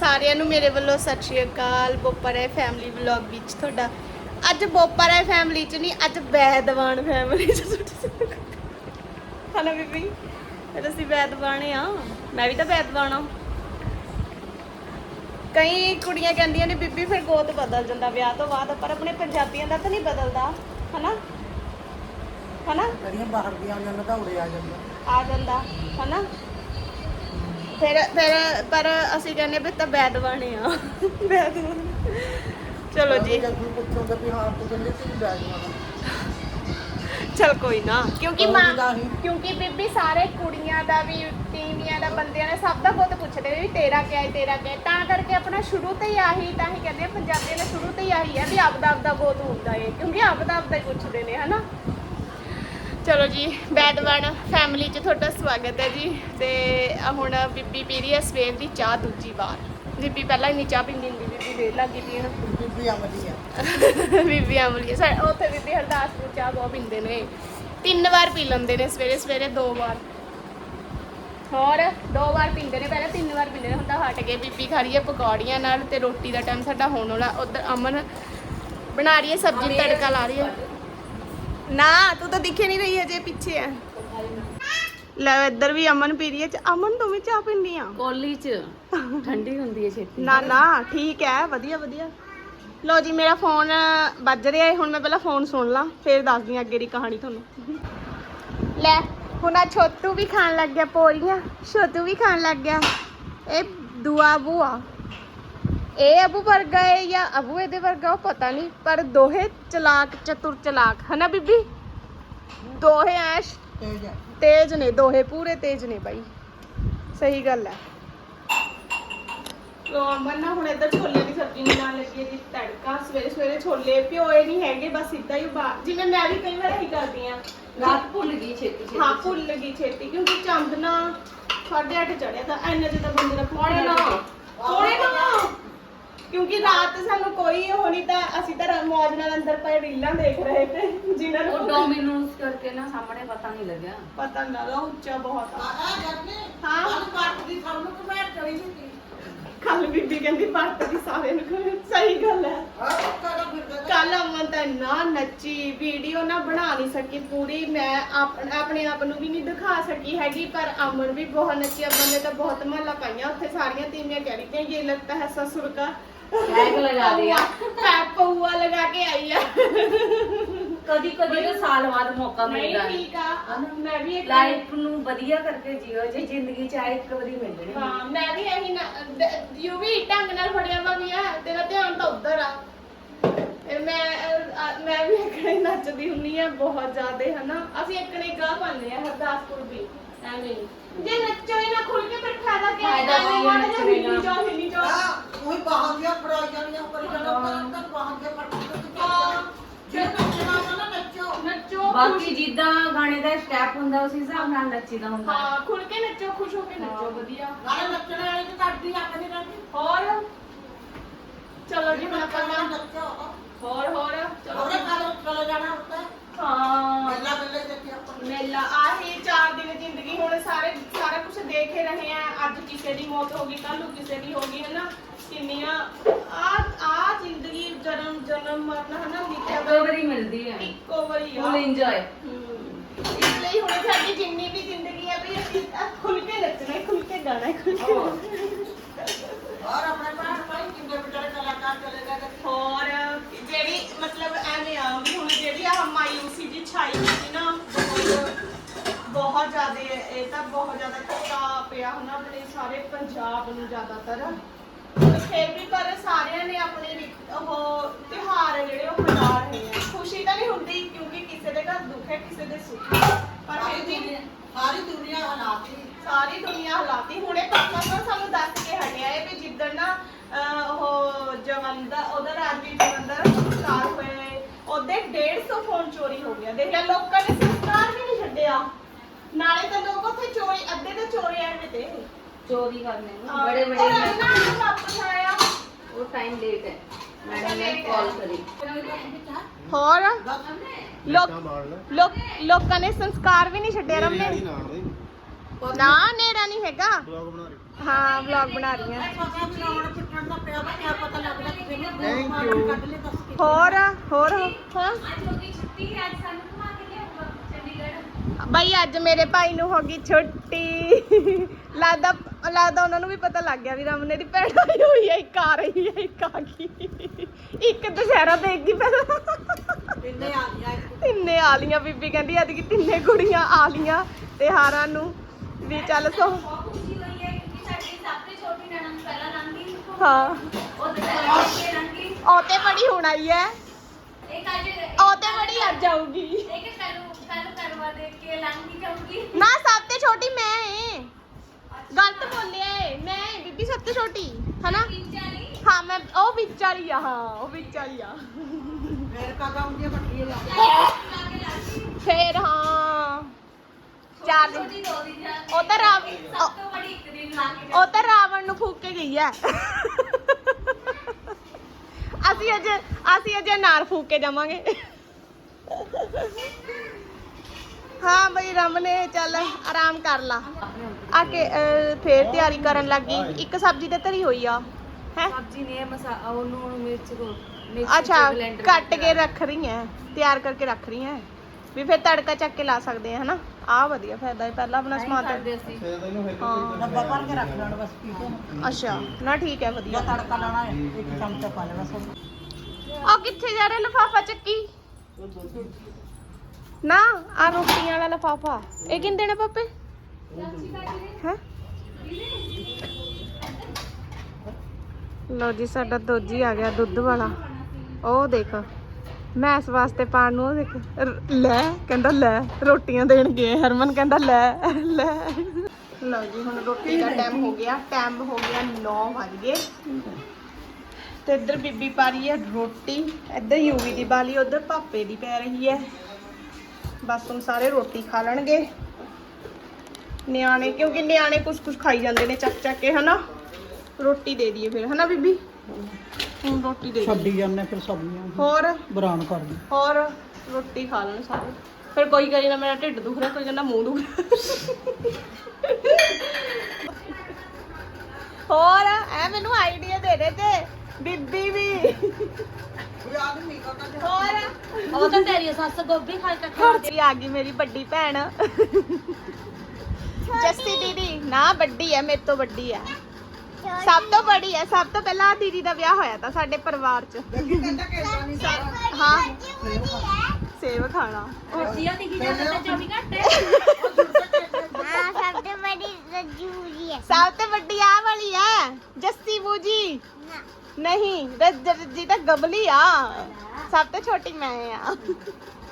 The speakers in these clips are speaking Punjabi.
ਸਾਰਿਆਂ ਨੂੰ ਮੇਰੇ ਵੱਲੋਂ ਸਤਿ ਸ਼੍ਰੀ ਅਕਾਲ। ਬੋਪਰੇ ਫੈਮਿਲੀ ਵਲੌਗ ਵਿੱਚ ਤੁਹਾਡਾ। ਅੱਜ ਬੋਪਰੇ ਫੈਮਿਲੀ ਚ ਨਹੀਂ ਅੱਜ ਬੈਦਵਾਨ ਫੈਮਿਲੀ ਚ ਹਨਾ ਬੀਬੀ ਇਹ ਅਸੀਂ ਬੈਦਵਾਨ ਆ ਮੈਂ ਵੀ ਤਾਂ ਬੈਦਵਾਨ ਆ ਕਈ ਕੁੜੀਆਂ ਕਹਿੰਦੀਆਂ ਨੇ ਬੀਬੀ ਫਿਰ ਗੋਤ ਬਦਲ ਜਾਂਦਾ ਵਿਆਹ ਤੋਂ ਬਾਅਦ ਪਰ ਆਪਣੇ ਪੰਜਾਬੀਆਂ ਦਾ ਤਾਂ ਨਹੀਂ ਬਦਲਦਾ ਹਨਾ? ਹਨਾ? ਜਿਹੜੀਆਂ ਬਾਹਰ ਦੀਆਂ ਉਹਨਾਂ ਦਾ ਉਰੇ ਆ ਜਾਂਦਾ। ਆ ਜਾਂਦਾ ਹਨਾ? ਫਿਰ ਫਿਰ ਪਰ ਅਸੀਂ ਕਹਿੰਦੇ ਵੀ ਤਾਂ ਬੈਦਵਾਨੇ ਆ। ਬੈਦਵਾਨ ਚਲੋ ਜੀ। ਵੀ ਹਾਂ ਤੂੰ ਕਹਿੰਦੇ ਸੀ ਚਲ ਕੋਈ ਨਾ। ਕਿਉਂਕਿ ਮਾਂ ਦਾ ਹੀ। ਕਿਉਂਕਿ ਬੀਬੀ ਸਾਰੇ ਕੁੜੀਆਂ ਦਾ ਵੀ ਟੀਵੀਆਂ ਦਾ ਬੰਦਿਆਂ ਨੇ ਸਭ ਦਾ ਬਹੁਤ ਪੁੱਛਦੇ ਵੀ ਤੇਰਾ ਕਿਆ ਹੈ ਤੇਰਾ ਕਿਆ ਹੈ ਤਾਂ ਕਰਕੇ ਆਪਣਾ ਸ਼ੁਰੂ ਤੋਂ ਹੀ ਆਹੀ ਤਾਂ ਹੀ ਕਹਿੰਦੇ ਆ, ਪੰਜਾਬੀਆਂ ਨੇ ਸ਼ੁਰੂ ਤੋਂ ਹੀ ਆਹੀ ਹੈ ਵੀ ਆਪਦਾ ਆਪਦਾ ਬਹੁਤ ਹੁੰਦਾ ਏ। ਕਿਉਂਕਿ ਆਪਦਾ ਆਪਦਾ ਹੀ ਪੁੱਛਦੇ ਨੇ ਹਨਾ? ਚਲੋ ਜੀ ਬੈਦਵਾਨ ਫੈਮਿਲੀ 'ਚ ਤੁਹਾਡਾ ਸਵਾਗਤ ਹੈ ਜੀ। ਤੇ ਆਹ ਹੁਣ ਬੀਬੀ ਪੀ ਰਹੀ ਹੈ ਸਵੇਰ ਦੀ ਚਾਹ ਦੂਜੀ ਵਾਰ। ਬੀਬੀ ਪਹਿਲਾਂ ਹੀ ਨਹੀਂ ਚਾਹ ਪੀਂਦੀ ਹੁੰਦੀ ਬੀਬੀ ਦੇਰ ਲੱਗੀ ਪੀਣ ਬੀਬੀ ਆਮਦੀ ਆ ਬੀਬੀ ਅਮਲੀ ਸਾ ਉੱਥੇ ਬੀਬੀ ਹਰਦਾਸਪੁਰ ਚਾਹ ਬਹੁਤ ਪੀਂਦੇ ਨੇ। ਤਿੰਨ ਵਾਰ ਪੀ ਲੈਂਦੇ ਨੇ ਸਵੇਰੇ ਸਵੇਰੇ ਦੋ ਵਾਰ। ਹੋਰ ਦੋ ਵਾਰ ਪੀਂਦੇ ਨੇ ਪਹਿਲਾਂ ਤਿੰਨ ਵਾਰ ਪੀਂਦੇ ਨੇ। ਹੁਣ ਤਾਂ ਹਟ ਗਏ। ਬੀਬੀ ਖਾ ਰਹੀ ਹੈ ਪਕੌੜੀਆਂ ਨਾਲ ਤੇ ਰੋਟੀ ਦਾ ਟਾਈਮ ਸਾਡਾ ਹੋਣ ਵਾਲਾ ਉਧਰ ਅਮਨ ਬਣਾ ਰਹੀ ਹੈ ਸਬਜ਼ੀ ਤੜਕਾ ਲਾ ਰਹੀ ਹੈ। ਨਾ ਤੂੰ ਤਾਂ ਦਿਖੇ ਨਹੀਂ ਰਹੀ ਹਜੇ ਪਿੱਛੇ ਆ। ਲੈ ਇੱਧਰ ਵੀ ਅਮਨ ਪੀ ਰਹੀ ਹੈ। ਚ- ਅਮਨ ਤੂੰ ਵੀ ਚਾਹ ਪੀਂਦੀ ਆ? ਕੋਲੀ ਚ। ਠੰਡੀ ਹੁੰਦੀ ਹੈ ਛੇਤੀ। ਨਾ ਨਾ ਠੀਕ ਹੈ ਵਧੀਆ ਵਧੀਆ। ਲੋ ਜੀ ਮੇਰਾ ਫੋਨ ਵੱਜ ਰਿਹਾ ਹੈ। ਹੁਣ ਮੈਂ ਪਹਿਲਾਂ ਫੋਨ ਸੁਣ ਲਾਂ ਫਿਰ ਦੱਸਦੀ ਹਾਂ ਅੱਗੇ ਦੀ ਕਹਾਣੀ ਤੁਹਾਨੂੰ। ਲੈ ਹੁਣ ਆ ਛੋਟੂ ਵੀ ਖਾਣ ਲੱਗ ਗਿਆ ਪੋਰੀਆਂ। ਛੋਟੂ ਵੀ ਖਾਣ ਲੱਗ ਗਿਆ। ਇਹ ਦੁਆ ਬੂਆ ਇਹ ਅਬੂ ਵਰਗਾ ਹੈ ਜਾਂ ਅਬੂ ਇਹਦੇ ਵਰਗਾ ਉਹ ਪਤਾ ਨਹੀਂ ਪਰ ਦੋਹੇ ਚਲਾਕ ਚਤੁਰ ਚਲਾਕ ਹਨਾ ਬੀਬੀ ਦੋਹੇ ਐਸ਼ ਤੇਜ ਆ ਤੇਜ ਨੇ ਦੋਹੇ ਪੂਰੇ ਤੇਜ ਨੇ ਬਾਈ ਸਹੀ ਗੱਲ ਹੈ ਲੋ ਅਮਨ ਨਾ ਹੁਣ ਇੱਧਰ ਛੋਲੇ ਦੀ ਸਬਜ਼ੀ ਬਣਾਉਣ ਲੱਗੀ ਹੈ ਜੀ ਤੜਕਾ ਸਵੇਰੇ ਸਵੇਰੇ ਛੋਲੇ ਭਿਓਏ ਨਹੀਂ ਹੈਗੇ ਬਸ ਸਿੱਧਾ ਹੀ ਉਬਾ ਜਿਵੇਂ ਮੈਂ ਵੀ ਕਈ ਵਾਰ ਇਹੀ ਕਰਦੀ ਆ। ਰਾਤ ਭੁੱਲ ਗਈ ਛੇਤੀ ਛੇਤੀ ਹਾਂ ਭੁੱਲ ਗਈ ਛੇਤੀ ਕਿਉਂਕਿ ਚੰਦ ਨਾ 8:30 ਚੜਿਆ ਤਾਂ ਐਨੇ ਜਿਹਾ ਬੰਦੇ ਦਾ ਪੌਣੇ ਨੌ। ਪੌਣੇ ਨੌ ਕਿਉਂਕਿ ਰਾਤ ਸਾਨੂੰ ਕੋਈ ਉਹ ਨਹੀਂ ਤਾਂ ਅਸੀਂ ਤਾਂ ਮੌਜ ਨਾਲ ਅੰਦਰ ਪਏ ਰੀਲਾਂ ਦੇਖ ਰਹੇ ਤੇ ਜਿਨ੍ਹਾਂ ਉਹ ਨੂੰ ਡੋਮਿਨੋਸ ਕਰਕੇ ਨਾ ਸਾਹਮਣੇ ਪਤਾ ਨਹੀਂ ਲੱਗਿਆ। ਪਤਾ ਨਾ ਲੱਗਾ ਉੱਚਾ ਬਹੁਤ ਆ। ਆ ਜਰਨੇ ਹਾਂ। ਹਾਂ ਪਾਟ ਦੀ ਸਭ ਨੂੰ ਕਮੈਂਟ ਕਰੀ ਸੀ ਕੱਲ ਬੀਬੀ ਕਹਿੰਦੀ ਭਾਰਤ ਦੀ ਸਾਰਿਆਂ ਨੂੰ ਕਹੇ। ਸਹੀ ਗੱਲ ਹੈ। ਕੱਲ ਅਮਨ ਤਾਂ ਨਾ ਨੱਚੀ ਵੀਡੀਓ ਨਾ ਬਣਾ ਨਹੀਂ ਸਕੀ ਪੂਰੀ ਮੈਂ ਆਪ- ਆਪਣੇ ਆਪ ਨੂੰ ਵੀ ਨਹੀਂ ਦਿਖਾ ਸਕੀ ਹੈਗੀ ਪਰ ਅਮਨ ਵੀ ਬਹੁਤ ਨੱਚੀ ਅਮਨ ਨੇ ਤਾਂ ਬਹੁਤ ਮਹੱਲਾ ਪਾਈਆਂ ਉੱਥੇ ਸਾਰੀਆਂ ਤੀਵੀਆਂ ਕਹਿ ਰਹੀਆਂ ਇਹ ਲੱਗਦਾ ਹੈ ਸਸੁਰ का Tag ਲਗਾ ਦਿਆ। ਹੈ ਪਊਆ ਲਗਾ ਕੇ ਆਈ ਆ। ਕਦੀ ਕਦੀ ਤਾਂ ਸਾਲ ਬਾਅਦ ਮੌਕਾ ਨਹੀਂ ਮਿਲਦਾ। ਠੀਕ ਆ। ਮੈਂ ਵੀ ਇੱਕ ਲਾਈਫ ਨੂੰ ਵਧੀਆ ਕਰਕੇ ਜੀਓ ਜੇ ਜ਼ਿੰਦਗੀ ਚ ਆਏ ਇੱਕ ਵਾਰੀ ਮਿਲਣੀ ਹਾਂ ਮੈਂ ਵੀ ਇਹੀ ਨਾ ਯੂ ਵੀ ਢੰਗ ਨਾਲ ਫੜਿਆ ਵਾ ਵੀ ਆ ਤੇਰਾ ਧਿਆਨ ਤਾਂ ਉੱਧਰ ਆ। ਮੈਂ ਅਹ, ਮੈਂ ਵੀ ਇਕਣੇ ਨੱਚਦੀ ਹੁੰਨੀ ਆ ਬਹੁਤ ਜ਼ਿਆਦੇ ਹਨਾ? ਅਸੀਂ ਇਕਣੇ ਗਾ ਪਾਉਂਦੇ ਆ ਹਰਦਾਸਪੁਰ ਵੀ ਐਵੇਂ ਹੀ। ਜੇ ਨੱਚੋ ਹੀ ਨਾ ਖੁੱਲ ਕੇ ਫਿਰ ਫਾਇਦਾ ਕੀ ਫਾਇਦਾ ਕੀ ਹੈ ਮਾੜਾ ਜਿਹਾ ਹਿੱਲੀ ਦਾ? ਜਾਓ ਹਿੱਲੀ ਜਾਓ। ਹਾਂ ਉਹੀ ਬਾਹਾਂ ਦੀਆਂ ਫੜਾਈ ਜਾਣੀਆਂ ਕਰੀ ਜਾਣਾ ਕਰਨ ਕਰ ਬਾਹਾਂ ਦੀਆਂ ਫੜ ਕੇ ਹਾਂ। ਜੇ ਨੱਚਣਾ ਵਾ ਨਾ ਨੱਚੋ। ਨੱਚੋ ਬਾਕੀ ਜਿੱਦਾਂ ਗਾਣੇ ਦਾ ਸਟੈਪ ਹੁੰਦਾ ਉਸ ਹਿਸਾਬ ਨਾਲ ਨੱਚੀਦਾ ਹੁੰਦਾ। ਹਾਂ ਖੁੱਲ ਕੇ ਨੱਚੋ ਖੁਸ਼ ਹੋ ਕੇ ਨੱਚੋ ਵਧੀਆ। ਨਾਲੇ ਨੱਚਣ ਵਾਲੀ ਤੇ ਅੱਖ ਨਹੀਂ। ਰਹਿੰਦੀ ਹੋਰ? ਚਲੋ ਜੀ ਹੁਣ ਆਪਾਂ ਨੱਚਣਾ ਨਾ- ਨੱਚੋ। ਹੋਰ ਹੋਰ? ਚਲੋ। ਚਲੇ ਜਾਣਾ ਉੱਤੇ ਹਾਂ ਮੇਲਾ ਮੇਲੇ ਦੇਖੀ ਆਪਾਂ ਮੇਲਾ ਆਹੀ ਚਾਰ ਦਿਨ ਜ਼ਿੰਦਗੀ ਹੁਣ ਸਾਰੇ ਸਾਰਾ ਕੁਝ ਦੇਖ ਹੀ ਰਹੇ ਆ ਅੱਜ ਕਿਸੇ ਦੀ ਮੌਤ ਹੋ ਗਈ ਕੱਲ ਨੂੰ ਕਿਸੇ ਦੀ ਹੋ ਗਈ ਹੈ ਨਾ ਕਿੰਨੀਆਂ ਆ ਆ ਜ਼ਿੰਦਗੀ ਜਨਮ ਜਨਮ ਮਰਨ ਹੈ ਨਾ ਲਿਖਿਆ ਇੱਕੋ ਵਾਰੀ ਮਿਲਦੀ ਹੈ ਇੱਕੋ ਵਾਰੀ ਆ ਫੁੱਲ ਇੰਜੋਏ ਹਮ। ਇਸ ਲਈ ਹੁਣ ਸਾਡੀ ਜਿੰਨੀ ਵੀ ਜ਼ਿੰਦਗੀ ਹੈ ਵੀ ਅਸੀਂ ਆਹ ਖੁੱਲ ਕੇ ਨੱਚਣਾ ਹੈ ਖੁੱਲ ਕੇ ਗਾਣਾ ਹੈ ਖੁੱਲ ਕੇ ਔਰ ਆਪਣੇ ਭੈਣ ਭਾਈ ਕਿੰਨੇ ਵਿਚਾਰੇ ਕਲਾਕਾਰ ਚਲੇ ਗਏ ਤੇ ਹੋਰ ਜਿਹੜੀ ਮਤਲਬ ਐਵੇਂ ਆ ਵੀ ਹੁਣ ਜਿਹੜੀ ਆ ਮਾਇੂਸੀ ਜੀ ਛਾਈ ਹੋਈ ਸੀ ਨਾ ਬਹੁਤ ਬਹੁਤ ਜ਼ਿਆਦਾ ਇਹ ਤਾਂ ਬਹੁਤ ਜ਼ਿਆਦਾ ਧੱਕਾ ਪਿਆ ਹੁਣ ਆਪਣੇ ਸਾਰੇ ਪੰਜਾਬ ਨੂੰ ਜ਼ਿਆਦਾਤਰ। ਫਿਰ ਵੀ ਪਰ ਸਾਰਿਆਂ ਨੇ ਆਪਣੇ ਰਿ- ਉਹ ਤਿਉਹਾਰ ਜਿਹੜੇ ਉਹ ਮਨਾ ਰਹੇ ਆ। ਖੁਸ਼ੀ ਤਾਂ ਨਹੀਂ ਹੁੰਦੀ ਕਿਉਂਕਿ ਕਿਸੇ ਦੇ ਘਰ ਦੁੱਖ ਹੈ ਕਿਸੇ ਦੇ ਸੁੱਖ ਹੈ। ਪਰ ਫਿਰ ਵੀ ਸਾਰੀ ਦੁਨੀਆ ਹਲਾਤੀ ਸਾਰੀ ਦੁਨੀਆ ਹਲਾਤੀ ਹੁਣੇ ਪਾਪਾ ਤਾਂ ਸਾਨੂੰ ਦੱਸ ਕੇ ਹਟਿਆ ਹੈ ਵੀ ਜਿੱਦਣ ਨਾ ਅਹ, ਉਹ ਜਵੰਦਾ ਉਹਦਾ ਰਾਜਵੀਰ ਜਵੰਦਾ ਸੰਸਕਾਰ ਉਹਦੇ 150 ਫੋਨ ਚੋਰੀ ਹੋ ਗਿਆ। ਦੇਖ ਲੈ ਲੋਕਾਂ ਨੇ ਸੰਸਕਾਰ ਵੀ ਨਹੀਂ ਛੱਡਿਆ। ਨਾਲੇ ਤਾਂ ਲੋਕ ਉੱਥੇ ਚੋਰੀ ਅੱਧੇ ਤਾਂ ਚੋਰੀ ਐਵੇਂ ਤੇ। ਚੋਰੀ ਕਰਨੇ ਨੂੰ। ਬੜੇ ਬੜੇ ਨੂੰ। ਵਾਪਸ ਆਇਆ। ਉਹ ਟਾਈਮ ਲੇਟ ਹੈ। ਮੈਡਮ ਨੇ ਕਾਲ ਕਰੀ। ਹੋਰ? ਲੋਕ ਲੋਕ ਲੋਕਾਂ ਨੇ ਸੰਸਕਾਰ ਵੀ ਨਹੀਂ ਛੱਡਿਆ ਰਮਨੇ ਨਾ ਨੇਰਾ ਨਹੀਂ ਹੈਗਾ। ਬਲੌਗ ਬਣਾ ਰਹੀ ਹਾਂ। ਵਲੌਗ ਬਣਾ ਰਹੀ ਆ ਪਤਾ ਵੀ ਰਾਵਣ ਪਿੱਟਣ ਦਾ ਪਿਆ ਵਾ ਕਿਆ ਪਤਾ ਲੱਗਦਾ ਕਿ ਇਹਨੇ ਦੋ Thank ਮਾਰ you. ਕੱਢ ਲਏ ਦੱਸ ਕੇ ਹੋਰ ਹੋਰ। ਹਾਂ ਅੱਜ ਹੋ ਗਈ ਛੁੱਟੀ ਅੱਜ ਸਾਨੂੰ ਘੁਮਾ ਕੇ ਲਿਆਊਗਾ ਚੰਡੀਗੜ੍ਹ ਬਾਈ ਅੱਜ ਮੇਰੇ ਭਾਈ ਨੂੰ ਹੋ ਗਈ ਛੁੱਟੀ। ਲੱਗਦਾ ਲੱਗਦਾ ਉਹਨਾਂ ਨੂੰ ਵੀ ਪਤਾ ਲੱਗ ਗਿਆ ਵੀ ਰਮਨੇ ਦੀ ਭੈਣ ਆਈ ਹੋਈ ਹੈ ਇੱਕ ਆ ਰਹੀ ਹੈ ਇੱਕ ਆ ਗਈ। ਇੱਕ ਦੁਸਹਿਰਾ ਦੇਖਦੀ ਪਹਿਲਾਂ। ਤਿੰਨੇ ਆ ਗਿਆ ਤਿੰਨੇ ਆ ਲੀਆਂ ਬੀਬੀ ਕਹਿੰਦੀ ਅੱਜ ਕਿ ਤਿੰਨੇ ਕੁੜੀਆਂ ਆ ਲੀਆਂ ਤੇ ਹਾਰਾਂ ਨੂੰ। ਵੀ ਚੱਲ ਸੋ ਬਹੁਤ ਖੁਸ਼ੀ ਹੋਈ ਹੈ ਕਿਉਂਕਿ ਸਾਡੀ ਸਭ ਤੋਂ ਛੋਟੀ ਨਣਦ ਪਹਿਲਾਂ ਲੰਘੀ ਹਾਂ ਉਹ ਦੁਸਹਿਰਾ ਕੇ ਲੰਘੀ ਉਹ ਤੇ ਬੜੀ ਹੁਣ ਆਈ ਹੈ ਇੱਕ ਅੱਜ ਉਹ ਤੇ ਬੜੀ ਅੱਜ ਆਊਗੀ ਇੱਕ ਕਰੂ ਕਰੂ ਕਰਵਾ ਦੇ ਕੇ ਲੰਘੀ ਜਾਊਗੀ ਨਾ ਸਭ ਤੋਂ ਛੋਟੀ ਮੈਂ ਏ ਗਲਤ ਬੋਲਿਆ ਏ ਮੈਂ ਏ ਬੀਬੀ ਸਭ ਤੋਂ ਛੋਟੀ ਹਨਾ ਚਾਲੀ ਹਾਂ ਮੈਂ ਉਹ ਵਿੱਚ ਵਾਲੀ ਆ ਹਾਂ ਉਹ ਵਿੱਚ ਵਾਲੀ ਆ ਫੇਰ ਕਾਗਾ ਹੁੰਦੀ ਬੱਟੀ ਲਾ ਲਾ ਕੇ ਲੰਘੀ ਫੇਰ ਹਾਂ ਚਾਰ ਦਿਨ। ਉਹ ਤਾਂ ਰਾਮ ਸਭ ਤੋਂ ਬੜੀ ਇੱਕ ਦਿਨ ਲਾ ਕੇ ਉਹ ਤਾਂ ਰਾਵਣ ਨੂੰ ਫੂਕ ਕੇ ਗਈ ਐ ਅਸੀਂ ਅਜੇ ਅਸੀਂ ਅਜੇ ਨਾਰ ਫੂਕ ਕੇ ਜਾਵਾਂਗੇ। ਹਾਂ ਬਈ ਰਮ ਨੇ ਚੱਲ ਆਰਾਮ ਕਰ ਲਾ। ਆ ਕੇ ਅਹ, ਫੇਰ ਤਿਆਰੀ ਕਰਨ ਲੱਗੀ ਇੱਕ ਸਬਜ਼ੀ ਤੇ ਧਰੀ ਹੋਈ ਆ। ਹੈ? ਸਬਜ਼ੀ ਨੇ ਮਸਾ ਉਹਨੂੰ ਹੁਣ ਮਿਰਚ ਕੋ ਅੱਛਾ ਕੱਟ ਕੇ ਰੱਖ ਰਹੀ ਐ ਤਿਆਰ ਕਰਕੇ ਰੱਖ ਰਹੀ ਐ ਵੀ ਫਿਰ ਤੜਕਾ ਚੱਕ ਕੇ ਲਾ ਸਕਦੇ ਆ ਹਨਾ? ਆ ਵਧੀਆ ਫਾਇਦਾ ਹੈ ਪਹਿਲਾਂ ਆਪਣਾ ਸਮਾਨ ਤੇ ਅਸੀਂ। ਫੇਰ ਤੈਨੂੰ ਫਿਰ ਹਾਂ। ਡੱਬਾ ਭਰ ਕੇ ਰੱਖ ਲੈਣਾ ਬਸ ਪੀਟੇ ਨੂੰ ਅੱਛਾ ਨਾ ਠੀਕ ਹੈ ਜਾਂ ਵਧੀਆ ਤੜਕਾ ਲਾਣਾ ਹੈ ਇੱਕ ਚਮਚਾ ਪਾ ਲੈ ਬਸ ਆ ਕਿੱਥੇ ਜਾ ਰਿਹਾ ਲਫਾਫਾ ਚੱਕੀ? ਨਾ ਆ ਰੋਟੀਆਂ ਵਾਲਾ ਲਫਾਫਾ। ਇਹ ਕਿੰਨੇ ਦੇਣਾ ਪਾਪੇ? ਹੈ? ਲੋ ਜੀ ਸਾਡਾ ਦੋਜੀ ਆ ਗਿਆ ਦੁੱਧ ਵਾਲਾ। ਉਹ ਦੇਖ। ਮੈਂ ਇਸ ਵਾਸਤੇ ਪਾਣ ਨੂੰ, ਦੇਖ ਲੈ, ਕਹਿੰਦਾ ਲੈ, ਰੋਟੀਆਂ ਦੇਣ ਗਏ, ਹਰਮਨ ਕਹਿੰਦਾ ਲੈ ਲੈ। ਲਓ ਜੀ, ਹੁਣ ਰੋਟੀ ਦਾ ਟਾਈਮ ਹੋ ਗਿਆ ਟਾਈਮ ਹੋ ਗਿਆ 9 ਵਜ ਗਏ। ਤੇ ਇੱਧਰ ਬੀਬੀ ਪਾ ਰਹੀ ਹੈ ਰੋਟੀ, ਇੱਧਰ ਯੂਵੀ ਦੀ ਬਾਲੀ, ਉੱਧਰ ਪਾਪੇ ਦੀ ਪੈ ਰਹੀ ਹੈ। ਬਸ ਹੁਣ ਸਾਰੇ ਰੋਟੀ ਖਾ ਲੈਣਗੇ। ਨਿਆਣੇ, ਕਿਉਂਕਿ ਨਿਆਣੇ ਕੁਝ ਕੁਝ ਖਾਈ ਜਾਂਦੇ ਨੇ ਚੱਕ ਚੱਕ ਕੇ, ਹਨਾ? ਰੋਟੀ ਦੇ ਦਈਏ ਫਿਰ, ਹਨਾ ਬੀਬੀ? ਹੁਣ ਰੋਟੀ ਦੇ ਦਈਏ ਛੱਡੀ ਜਾਂਦੇ ਫਿਰ ਸਬਜ਼ੀਆਂ ਹੋਰ? ਬਰਾਨ ਕਰ ਦੇ ਹੋਰ? ਰੋਟੀ ਖਾ ਲੈਣ ਸਾਰੇ। ਫਿਰ ਕੋਈ ਕਹੇ ਨਾ ਮੇਰਾ ਢਿੱਡ ਦੁਖ ਰਿਹਾ ਕੋਈ ਕਹਿੰਦਾ ਮੂੰਹ ਦੁਖ ਰਿਹਾ। ਹੋਰ ਐ ਮੈਨੂੰ ਆਈਡੀਆ ਦੇ ਦੇ ਤੇ ਬੀਬੀ ਵੀ। ਯਾਦ ਨਹੀਂ ਕਰਦਾ ਹੋਰ? ਉਹ ਤਾਂ ਤੇਰੀ ਸੱਸ ਗੋਭੀ ਖਾ ਕੇ ਘਰ ਆ ਗਈ ਮੇਰੀ ਵੱਡੀ ਭੈਣ। ਜੱਸੀ ਦੀਦੀ ਨਾ ਵੱਡੀ ਹੈ ਮੇਰੇ ਤੋਂ ਵੱਡੀ ਹੈ ਸਭ ਤੋਂ ਬੜੀ ਹੈ ਸਭ ਤੋਂ ਪਹਿਲਾਂ ਦੀਦੀ ਦਾ ਵਿਆਹ ਹੋਇਆ ਤਾਂ ਸਾਡੇ ਪਰਿਵਾਰ 'ਚ। ਗੱਗੀ ਕਹਿੰਦਾ ਕਿ ਇਦਾਂ ਨਹੀਂ ਸਾਰਾ। ਹਾਂ। ਸੇਵ ਖਾਣਾ। ਜੀਆ ਦੀ ਕੀ ਜਾਂਦਾ 24 ਘੰਟੇ। ਸਭ ਤੋਂ ਵੱਡੀ ਆ ਵਾਲੀ ਹੈ ਜੱਸੀ ਬੂਜੀ। ਨਹੀਂ ਰੱਜ ਰੱਜੀ ਤਾਂ ਗਬਲੀ ਆ। ਸਭ ਤੋਂ ਛੋਟੀ ਮੈਂ ਆ।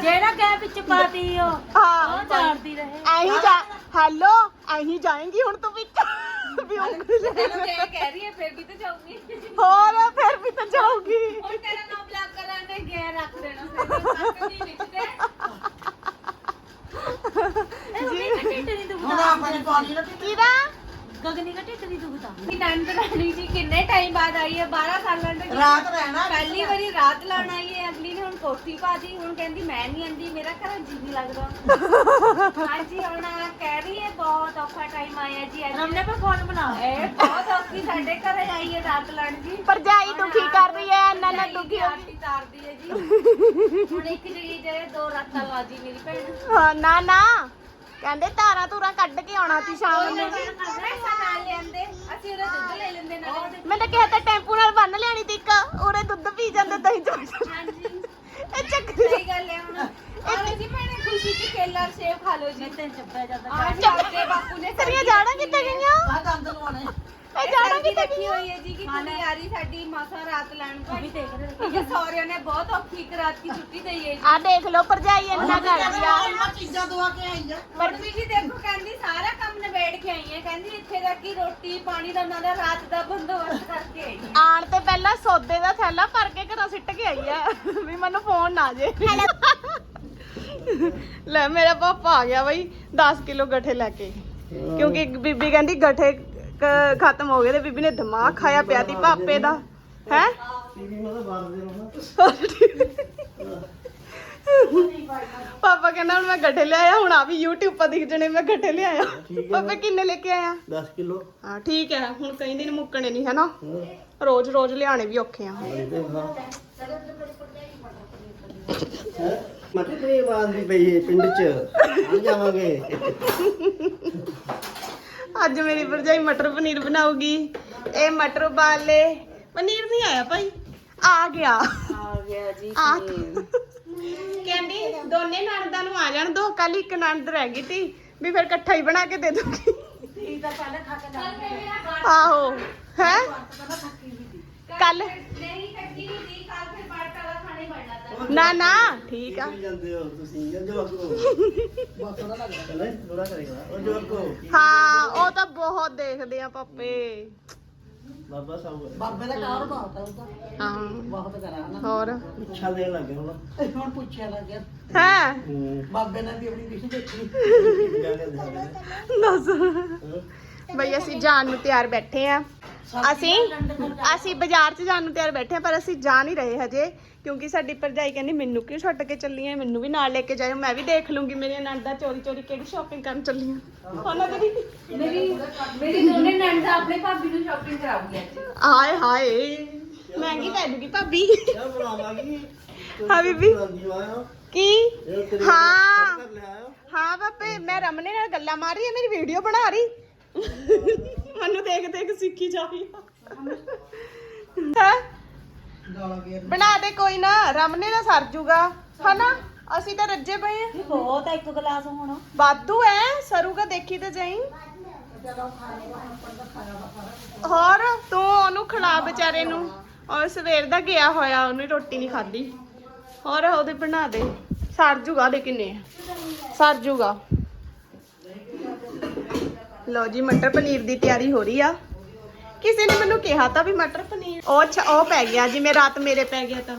ਜਿਹੜਾ ਕਹਿ ਵਿੱਚ ਪਾਤੀ ਉਹ ਹਾਂ ਉਹ ਜਾਣਦੀ ਰਹੇ ਐਹੀ ਜਾ ਹੈਲੋ ਐਹੀ ਜਾਏਂਗੀ ਹੁਣ ਤੂੰ ਵਿੱਚ ਵੀ ਉਂਗਲ ਕਹਿ ਰਹੀ ਹੈ ਫਿਰ ਵੀ ਤਾਂ ਜਾਊਗੀ ਹੋਰ ਫਿਰ ਵੀ ਤਾਂ ਜਾਊਗੀ ਹੁਣ ਤੇਰਾ ਨਾਮ ਬਲੈਕ ਕਰਾਂ ਦੇ ਗਿਆ ਰੱਖ ਦੇਣਾ ਫਿਰ ਵਿੱਚ ਤੇ ਜੀ ਹੁਣ ਆਪਾਂ ਪਾਣੀ ਨਾ ਪੀਂਦੇ ਗਗਨੀ ਦਾ ਢਿੱਡ ਨਹੀਂ ਦੁਖਦਾ ਕਿ ਨੰਦ ਰਾਣੀ ਜੀ ਕਿੰਨੇ ਟਾਈਮ ਬਾਅਦ ਆਈ ਹੈ? 12 ਸਾਲਾਂ ਤੋਂ ਰਾਤ ਰਹਿਣਾ ਪਹਿਲੀ ਵਾਰੀ ਰਾਤ ਲਾਣ ਆਈ ਹੈ। ਅਗਲੀ ਨੇ ਹੁਣ ਕੋਠੀ ਪਾਦੀ ਹੁਣ ਕਹਿੰਦੀ ਮੈਂ ਨਹੀਂ ਆਂਦੀ ਮੇਰਾ ਘਰ ਜੀ ਨਹੀਂ ਲੱਗਦਾ। ਹਾਂਜੀ ਹੁਣ ਕਹਿ ਰਹੀ ਹੈ ਬਹੁਤ ਔਖਾ ਟਾਈਮ ਆਇਆ ਜੀ ਅੱਜ। ਹਮਨੇ ਪਰ ਫੋਨ ਬਣਾ। ਇਹ ਬਹੁਤ ਔਖੀ ਸਾਡੇ ਘਰੇ ਆਈ ਹੈ ਰਾਤ ਲੜ ਜੀ। ਭਰਜਾਈ ਦੁਖੀ ਕਰ ਰਹੀ ਹੈ? ਨੰਨਾ ਦੁਖੀ ਹੋ ਆਰਤੀ ਤਾਰਦੀ ਹੈ ਜੀ। ਹੁਣ ਇੱਕ ਜਿਹੜੀ ਦੋ ਰਾਤਾਂ ਲਾ ਜੀ ਮੇਰੀ ਭੈਣ। ਹਾਂ ਨਾ ਨਾ। ਕਹਿੰਦੇ ਤਾਰਾ ਤੂਰਾ ਕੱਢ ਕੇ ਆਉਣਾ ਸੀ ਸ਼ਾਮ ਨੂੰ। ਨਾਲ ਲੈਂਦੇ। ਅਸੀਂ ਉਹਦਾ ਦੁੱਧ ਲੈ ਲੈਂਦੇ ਨਾਲ ਮੈਂ ਤਾਂ ਕਿਹਾ ਤਾਂ ਟੈਂਪੂ ਨਾਲ ਬੰਨ ਲਿਆਣੀ ਤੀ ਇੱਕ ਉਹਦੇ ਦੁੱਧ ਪੀ ਜਾਂਦੇ ਦਹੀਂ ਚੋਂ ਹਾਂਜੀ। ਇਹ ਚੱਕਰੀ ਸਹੀ ਗੱਲ ਹੈ ਹੁਣ। ਆਲੋ ਜੀ ਭੈਣੇ ਖੁਸ਼ੀ ਚ ਕੇਲਾ ਸੇਬ ਖਾ ਲਓ ਜੀ। ਮੈਂ ਤੈਨੂੰ ਚੱਪਿਆ ਜਾਂਦਾ। ਅੱਜ ਆਪਕੇ ਬਾਪੂ ਨੇ ਤੇਰੀਆਂ ਜਾੜਾਂ ਕਿੱਥੇ ਗਈਆਂ? ਆ ਗੰਦ ਲਵਾਣੇ ਓਏ ਜਾਣਾ ਕਿੱਥੇ ਰੱਖੀ ਹੋਈ ਹੈ ਜੀ ਕਿ ਕੁੜੀ ਆ ਰਹੀ ਸਾਡੀ ਮਾਸਾ ਰਾਤ ਲੈਣ ਭਾਈ ਠੀਕ ਹੈ ਸੌਰਿਆਂ ਨੇ ਬਹੁਤ ਔਖੀ ਇੱਕ ਰਾਤ ਦੀ ਛੁੱਟੀ ਦਈ ਹੈ ਜੀ। ਆ ਦੇਖ ਲਓ ਭਰਜਾਈ ਇੰਨਾ ਕਰਦੀ ਆ ਇੰਨਾ ਚੀਜ਼ਾਂ ਦਵਾ ਕੇ ਆਈ ਆ। ਪਰ ਵੀ ਜੀ ਦੇਖੋ ਕਹਿੰਦੀ ਸਾਰਾ ਕੰਮ ਨਿਬੇੜ ਕੇ ਆਈ ਹੈ ਕਹਿੰਦੀ ਇੱਥੇ ਤੱਕ ਕਿ ਰੋਟੀ ਪਾਣੀ ਦਾ ਉਹਨਾਂ ਦਾ ਰਾਤ ਦਾ ਬੰਦੋਬਸਤ ਕਰਕੇ ਆਈ ਹੈ ਆਣ ਤੇ ਪਹਿਲਾਂ ਸੌਦੇ ਦਾ ਥੈਲਾ ਭਰ ਕੇ ਘਰੋਂ ਸਿੱਟ ਕੇ ਆਈ ਆ। ਵੀ ਮੈਨੂੰ ਫੋਨ ਨਾ ਜੇ। ਲੈ ਮੇਰਾ ਪਾਪਾ ਆ ਗਿਆ ਬਈ 10 ਕਿਲੋ ਗੱਠੇ ਲੈ ਕੇ। ਕਿਉਂਕਿ ਬੀਬੀ ਕਹਿੰਦੀ ਗੱਠੇ ਕ- ਖਤਮ ਹੋ ਗਏ ਤੇ ਬੀਬੀ ਨੇ ਦਿਮਾਗ ਖਾਇਆ ਪਿਆ ਤੀ ਪਾਪੇ ਦਾ। ਹੈ? ਪਾਪਾ ਕਹਿੰਦਾ ਹੁਣ ਮੈਂ ਗੱਠੇ ਲਿਆਇਆ ਹੁਣ ਆ ਵੀ YouTube 'ਤੇ ਦਿਖ ਜਣੇ ਮੈਂ ਗੱਠੇ ਲਿਆਇਆ ਪਾਪਾ ਕਿੰਨੇ ਲੈ ਕੇ ਆਇਆ? 10 ਕਿਲੋ। ਹਾਂ ਠੀਕ ਹੈ ਹੁਣ ਕਈ ਦਿਨ ਮੁੱਕਣੇ ਨਹੀਂ ਹੈ। ਨਾ ਰੋਜ਼ ਰੋਜ਼ ਲਿਆਣੇ ਵੀ ਔਖੇ ਆ। ਮਟਰ ਪਨੀਰ ਬਾਂਦੀ ਪਈ ਹੈ ਪਿੰਡ ਚ। ਆ ਜਾਵਾਂਗੇ। ਅੱਜ ਮੇਰੀ ਭਰਜਾਈ ਮਟਰ ਪਨੀਰ ਬਣਾਉਗੀ ਇਹ ਮਟਰ ਉਬਾਲੇ। ਪਨੀਰ ਨਹੀਂ ਆਇਆ ਭਾਈ। ਆ ਗਿਆ। ਆ ਗਿਆ ਜੀ ਆ। ਕਹਿੰਦੀ ਦੋਨੇ ਨਣਦਾਂ ਨੂੰ ਆ ਜਾਣ ਦੋ ਕੱਲ ਇੱਕ ਨਣਦ ਰਹਿ ਗਈ ਤੀ ਵੀ ਫਿਰ ਇਕੱਠਾ ਹੀ ਬਣਾ ਕੇ ਦੇ ਦੂਗੀ ਠੀਕ ਤਾਂ ਪਹਿਲਾਂ ਖਾ ਕੇ ਜਾਣਾ ਆਹੋ ਹੈ? ਕੱਲ। ਨਹੀਂ ਕੱਢੀ ਨਹੀਂ ਦੀ ਕੱਲ ਫਿਰ ਬਾਟਾ ਵਾਲਾ ਖਾਣੇ ਬਣਨਾ ਤਾਂ ਨਾ ਨਾ ਠੀਕ ਆ। ਜਾਂਦੇ ਹੋ ਤੁਸੀਂ ਥੋੜਾ ਕਰੇਗਾ ਉਹ ਜੋ ਅੱਗੋ ਹਾਂ ਉਹ ਤਾਂ ਬਹੁਤ ਦੇਖਦੇ ਆ ਪਾਪੇ। ਬਾਬਾ ਸਾਹਿਬ ਬਾਬੇ ਦਾ ਕਾਰ ਬਹੁਤ ਆ ਉਹਦਾ ਹਾਂ। ਬਹੁਤ ਕਰਾ ਨਾ। ਹੋਰ? ਪੁੱਛਾ ਦੇਣ ਲੱਗੇ ਹੁਣ। ਹੁਣ ਪੁੱਛਿਆ ਲੱਗਿਆ ਹੈ? ਹੂੰ। ਬਾਬੇ ਨੇ ਵੀ ਆਪਣੀ ਕੇ ਦਿਖਾ ਦੱਸ। ਬਈ ਅਸੀਂ ਜਾਣ ਨੂੰ ਤਿਆਰ ਬੈਠੇ ਆ। ਅਸੀਂ ਅਸੀਂ ਬਾਜ਼ਾਰ 'ਚ ਜਾਣ ਨੂੰ ਤਿਆਰ ਬੈਠੇ ਆ ਪਰ ਅਸੀਂ ਜਾ ਨਹੀਂ ਰਹੇ ਹਜੇ ਕਿਉਂਕਿ ਸਾਡੀ ਭਰਜਾਈ ਕਹਿੰਦੀ ਮੈਨੂੰ ਕਿਉਂ ਛੱਡ ਕੇ ਚੱਲੀ ਐ ਮੈਨੂੰ ਵੀ ਨਾਲ ਲੈ ਕੇ ਜਾਇਓ ਮੈਂ ਵੀ ਦੇਖ ਲੂੰਗੀ ਮੇਰੀਆਂ ਨਣਦਾਂ ਚੋਰੀ ਚੋਰੀ ਕਿਹੜੀ ਸ਼ਾਪਿੰਗ ਕਰਨ ਚੱਲੀਆਂ ਉਹਨਾਂ ਦੀ ਮੇਰੀ ਮੇਰੀ ਦੋਨੇ ਨਣਦ ਆਪਣੇ ਭਾਬੀ ਨੂੰ ਸ਼ਾਪਿੰਗ ਕਰਾਉਗੀ ਅੱਜ ਹਾਏ ਹਾਏ ਮਹਿੰਗੀ ਪੈ ਜੂਗੀ ਭਾਬੀ। ਕਿਆ ਬਣਾਵਾਂਗੀ ਹਾਂ ਬੀਬੀ। ਬਣਾਉਂਦੀ ਆਇਆ ਕੀ ਹਾਂ। ਕਰ ਲਿਆ ਆਇਆ ਹਾਂ ਪਾਪੇ ਮੈਂ ਰਮਨੇ ਨਾਲ ਗੱਲਾਂ ਮਾਰ ਰਹੀ ਆ ਮੇਰੀ ਵੀਡੀਓ ਬਣਾ ਰਹੀ। ਮੈਨੂੰ ਦੇਖ ਦੇਖ ਸਿੱਖੀ ਜਾ ਰਹੀ ਆ। ਬਣਾ ਦੇ ਕੋਈ ਨਾ ਰਮਨੇ ਦਾ ਸਰ ਜੂਗਾ। ਹਨਾ? ਅਸੀਂ ਤਾਂ ਰੱਜੇ ਪਏ ਆ। ਬਹੁਤ ਆ ਇੱਕ ਗਲਾਸ ਹੋਣਾ। ਵਾਧੂ ਐ ਸਰੂਗਾ ਦੇਖੀ ਤੇ ਜਾਈ। ਹੋਰ ਤੂੰ ਉਹਨੂੰ ਖਿਲਾ ਵਿਚਾਰੇ ਨੂੰ। ਔਰ ਸਵੇਰ ਦਾ ਗਿਆ ਹੋਇਆ ਉਹਨੇ ਰੋਟੀ ਨਹੀਂ ਖਾਧੀ। ਹੋਰ ਉਹਦੇ ਬਣਾ ਦੇ। ਸਰ ਜੂਗਾ ਦੇ ਕਿੰਨੇ ਸਰ ਜੂਗਾ। ਲਓ ਜੀ, ਮਟਰ ਪਨੀਰ ਦੀ ਤਿਆਰੀ ਹੋ ਰਹੀ ਆ। ਕਿਸੇ ਨੇ ਮੈਨੂੰ ਕਿਹਾ ਤਾਂ ਵੀ ਮਟਰ ਪਨੀਰ। ਉਹ ਅੱਛਾ, ਉਹ ਪੈ ਗਿਆ ਜੀ, ਮੈਂ ਰਾਤ ਮੇਰੇ ਪੈ ਗਿਆ ਤਾਂ।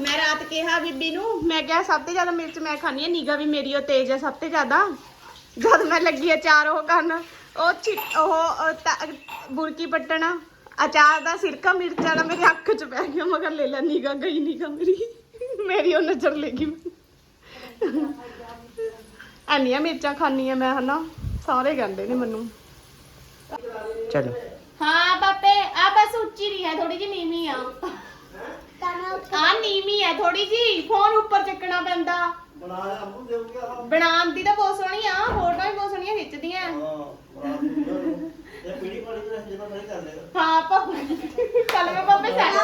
ਮੈਂ ਰਾਤ ਕਿਹਾ ਬੀਬੀ ਨੂੰ, ਮੈਂ ਕਿਹਾ ਸਭ ਤੋਂ ਜ਼ਿਆਦਾ ਮਿਰਚ ਮੈਂ ਖਾਣੀ ਹੈ ਨੀਗਾ ਵੀ ਮੇਰੀ ਉਹ ਤੇਜ਼ ਹੈ ਸਭ ਤੋਂ ਜ਼ਿਆਦਾ। ਜਦ ਮੈਂ ਲੱਗੀ ਅਚਾਰ ਉਹ ਕਰਨ, ਉਹ ਉਹ ਬੁਰਕੀ ਪੱਟਣਾ, ਅਚਾਰ ਦਾ ਸਿਰਕਾ ਮਿਰਚ ਵਾਲਾ, ਮੇਰੇ ਅੱਖ 'ਚ ਪੈ ਗਿਆ, ਮਗਰ ਲੈ ਲੈ ਨੀਗਾ ਗਈ ਨੀਗਾ ਮੇਰੀ। ਮੇਰੀ ਉਹ ਨਜ਼ਰ ਲੱਗੀ ਐਨੀਆਂ ਮਿਰਚਾਂ ਖਾਣੀਆਂ ਮੈਂ, ਹਨਾ। ਸਾਰੇ ਕਹਿੰਦੇ ਨੇ ਮੈਨੂੰ। ਚਲੋ। ਹਾਂ ਪਾਪੇ ਆ ਬਸ ਉੱਚੀ ਨਹੀਂ ਹੈ ਥੋੜੀ ਜਿਹੀ ਨੀਵੀਂ ਆ। ਆ ਨੀਵੀਂ ਹੈ ਥੋੜੀ ਜੀ ਫੋਨ ਉੱਪਰ ਚੱਕਣਾ ਪੈਂਦਾ। ਬਣਾਉਣ ਦੀ ਤਾਂ ਬਹੁਤ ਸੋਹਣੀ ਆ ਫੋਟੋਆਂ ਵੀ ਬਹੁਤ ਸੋਹਣੀਆਂ ਖਿੱਚਦੀਆਂ। ਹਾਂ ਪਾਪਾ ਕੱਲ ਮੈਂ ਪਾਪੇ ਸੈਲ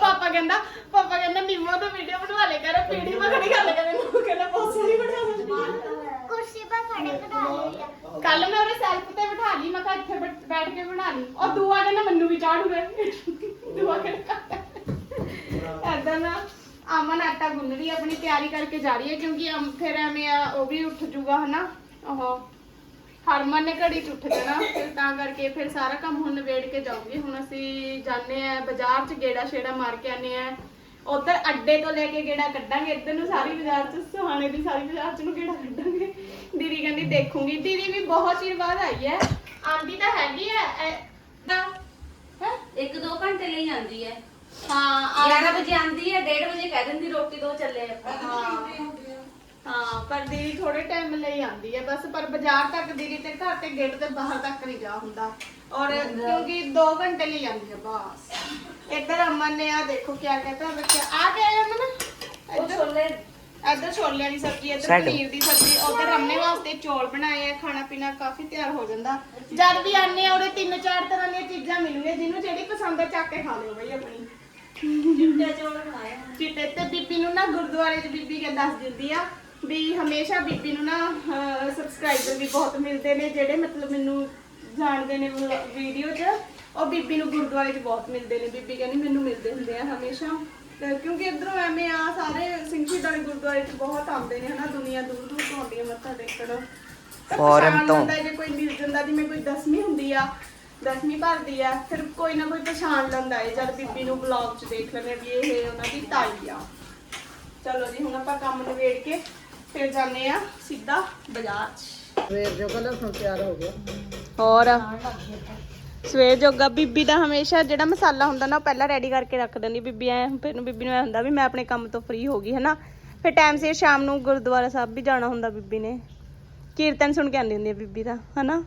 ਪਾਪਾ ਕਹਿੰਦਾ ਪਾਪਾ ਕਹਿੰਦਾ ਨਿੰਮੋ ਤੋਂ ਵੀਡੀਓ ਬਣਵਾ ਲੈ ਕਰ ਪੀੜੀ ਮਗੜੀ ਗੱਲ ਕਰੇ ਨੂੰ ਕਹਿੰਦਾ ਬਹੁਤ ਸੋਹਣੀ ਬਣਾ ਕੁਰਸੀ ਪਰ ਖੜੇ ਬਣਾ ਲਿਆ ਕੱਲ ਮੈਂ ਉਹਦੇ ਸੈਲਫ ਤੇ ਬਿਠਾ ਲਈ ਮੈਂ ਕਿਹਾ ਇੱਥੇ ਬੈਠ- ਬੈਠ ਕੇ ਬਣਾ ਲਈ। ਉਹ ਦੂਆ ਕਹਿੰਦਾ ਮੈਨੂੰ ਵੀ ਚਾੜੂ ਰੇ ਦੂਆ ਕਹਿੰਦਾ ਐਦਾਂ ਨਾ ਅਮਨ ਆਟਾ ਗੁੰਨ ਰਹੀ ਹੈ ਆਪਣੀ ਤਿਆਰੀ ਕਰਕੇ ਜਾ ਰਹੀ ਹੈ ਕਿਉਂਕਿ ਅਮ- ਫਿਰ ਐਵੇਂ ਆ ਉਹ ਵੀ ਉੱਠ ਜੂਗਾ ਹਨਾ? ਉਹ ਹਰਮਨ ਨੇ ਘੜੀ 'ਚ ਉੱਠ ਜਾਣਾ ਫਿਰ ਤਾਂ ਕਰਕੇ ਫਿਰ ਸਾਰਾ ਕੰਮ ਹੁਣ ਨਿਬੇੜ ਕੇ ਜਾਊਂਗੀ। ਹੁਣ ਅਸੀਂ ਜਾਂਦੇ ਆ ਬਾਜ਼ਾਰ 'ਚ ਗੇੜਾ ਛੇੜਾ ਮਾਰ ਕੇ ਆਨੇ ਆ। ਉਧਰ ਅੱਡੇ ਤੋਂ ਲੈ ਕੇ ਗੇੜਾ ਕੱਢਾਂਗੇ ਇੱਧਰ ਨੂੰ ਸਾਰੀ ਬਾਜ਼ਾਰ 'ਚ ਸੁਹਾਣੇ ਦੀ ਸਾਰੀ ਬਾਜ਼ਾਰ 'ਚ ਨੂੰ ਗੇੜਾ ਕੱਢਾਂਗੇ। ਦੀਦੀ ਕਹਿੰਦੀ ਦੇਖੂੰਗੀ। ਦੀਦੀ ਵੀ ਬਹੁਤ ਚਿਰ ਬਾਅਦ ਆਈ ਹੈ ਆਂਦੀ ਤਾਂ ਹੈਗੀ ਹੈ ਐ- ਹੈਂ? ਇੱਕ ਦੋ ਘੰਟੇ ਲਈ ਆਂਦੀ ਹੈ ਹਾਂ 11 ਵਜੇ ਆਂਦੀ ਹੈ 1:30 ਵਜੇ ਕਹਿ ਦਿੰਦੀ ਰੋਟੀ ਦੋ ਚੱਲੇ ਆਪਾਂ। ਹਾਂ। ਪਰ ਦੀਦੀ ਥੋੜੇ ਟਾਈਮ ਲਈ ਆਂਦੀ ਹੈ ਬਸ ਪਰ ਬਾਜ਼ਾਰ ਤੱਕ ਦੀਦੀ ਤੇ ਘਰ ਤੇ ਗੇਟ ਦੇ ਬਾਹਰ ਤੱਕ ਨਹੀਂ ਜਾ ਹੁੰਦਾ। ਔਰ ਕਿਉਂਕਿ 2 ਘੰਟੇ ਲਈ ਆਂਦੀ ਹੈ ਬਸ। ਇੱਧਰ ਅਮਨ ਨੇ ਆ ਦੇਖੋ ਕੀ ਕਹਿੰਦਾ ਬੱਚਾ ਆ ਆਇਆ ਅਮਨ। ਉਹ ਇੱਧਰ। ਛੋਲੇ ਇੱਧਰ ਛੋਲਿਆਂ ਦੀ ਸਬਜ਼ੀ ਇੱਧਰ ਪਨੀਰ ਦੀ ਸਬਜ਼ੀ ਉਧਰ ਰਮਨੇ ਵਾਸਤੇ ਚੌਲ ਬਣਾਏ ਆ ਖਾਣਾ ਪੀਣਾ ਕਾਫੀ ਤਿਆਰ ਹੋ ਜਾਂਦਾ। ਜਦ ਵੀ ਆਨੇ ਆ ਉਹਦੇ ਤਿੰਨ ਚਾਰ ਤਰ੍ਹਾਂ ਦੀਆਂ ਚੀਜ਼ਾਂ ਮਿਲੂਗੀਆਂ ਜਿਹਨੂੰ ਜਿਹੜੀ ਪਸੰਦ ਆ ਚੱਕ ਕੇ ਖਾ ਲਿਓ ਬਈ ਆਪਣੀ। ਚਿੱਟੇ ਚੌਲ ਬਣਾਏ ਚਿੱਟੇ ਤੇ ਬੀਬੀ ਨੂੰ ਨਾ ਗੁਰਦੁਆਰੇ 'ਚ ਬੀਬੀ ਕੇ ਦੱਸ ਦਿੰਦੀ ਆ ਵੀ ਹਮੇਸ਼ਾ ਬੀਬੀ ਨੂੰ ਨਾ ਸਬਸਕ੍ਰਾਈਬਰ ਵੀ ਬਹੁਤ ਮਿਲਦੇ ਨੇ ਜਿਹੜੇ ਮਤਲਬ ਮੈਨੂੰ ਜਾਣਦੇ ਨੇ ਵੀਡੀਓ 'ਚ ਉਹ ਬੀਬੀ ਨੂੰ ਗੁਰਦੁਆਰੇ 'ਚ ਬਹੁਤ ਮਿਲਦੇ ਨੇ। ਬੀਬੀ ਕਹਿੰਦੀ ਮੈਨੂੰ ਮਿਲਦੇ ਹੁੰਦੇ ਆ ਹਮੇਸ਼ਾ। ਤੇ ਕਿਉਂਕਿ ਇਧਰੋਂ ਐਵੇਂ ਆ ਸਾਰੇ ਸਿੰਘ ਸ਼ਹੀਦਾਂ ਦੇ ਗੁਰਦੁਆਰੇ 'ਚ ਬਹੁਤ ਆਉਂਦੇ ਨੇ ਹਨਾ ਦੁਨੀਆ ਦੂਰ ਦੂਰ ਤੋਂ ਆਉਂਦੀ ਹੈ ਮੱਥਾ ਟੇਕਣ। ਫੋਰਨ ਤੋਂ। ਜੇ ਕੋਈ ਮਿਲ ਜਾਂਦਾ ਜਿਵੇਂ ਕੋਈ ਦਸਵੀਂ ਹੁੰਦੀ ਆ ਦਸਵੀਂ ਭਰਦੀ ਆ ਫਿਰ ਕੋਈ ਨਾ ਕੋਈ ਪਛਾਣ ਲੈਂਦਾ ਹੈ ਜਦ ਬੀਬੀ ਨੂੰ ਬਲੌਗ 'ਚ ਦੇਖ ਲੈਂਦੇ ਵੀ ਇਹ ਉਹਨਾਂ ਦੀ ਤਾਈ ਆ। ਚਲੋ ਜੀ ਹੁਣ ਆਪਾਂ ਕੰਮ ਨਿਬੇੜ ਕੇ ਫਿਰ ਜਾਂਦੇ ਆ ਸਿੱਧਾ ਬਾਜ਼ਾਰ 'ਚ। ਸਵੇਰ ਜੋ ਕਲਰ ਤਿਆਰ ਹੋ ਗਿਆ। ਹੋਰ? ਸਵੇਰ ਜੋਗਾ ਬੀਬੀ ਦਾ ਹਮੇਸ਼ਾ ਜਿਹੜਾ ਮਸਾਲਾ ਹੁੰਦਾ ਨਾ ਉਹ ਪਹਿਲਾਂ ਰੈਡੀ ਕਰਕੇ ਰੱਖ ਦਿੰਦੀ ਬੀਬੀ ਐ ਫਿਰ ਨੂੰ ਬੀਬੀ ਨੂੰ ਐ ਹੁੰਦਾ ਵੀ ਮੈਂ ਆਪਣੇ ਕੰਮ ਤੋਂ ਫ੍ਰੀ ਹੋ ਗਈ ਹਨਾ? ਫਿਰ ਟਾਈਮ ਸਿਰ ਸ਼ਾਮ ਨੂੰ ਗੁਰਦੁਆਰਾ ਸਾਹਿਬ ਵੀ ਜਾਣਾ ਹੁੰਦਾ ਬੀਬੀ ਨੇ। ਕੀਰਤਨ ਸੁਣ ਕੇ ਆਉਂਦੀ ਹੁੰਦੀ ਹੈ ਬੀਬੀ ਦਾ ਹਨਾ?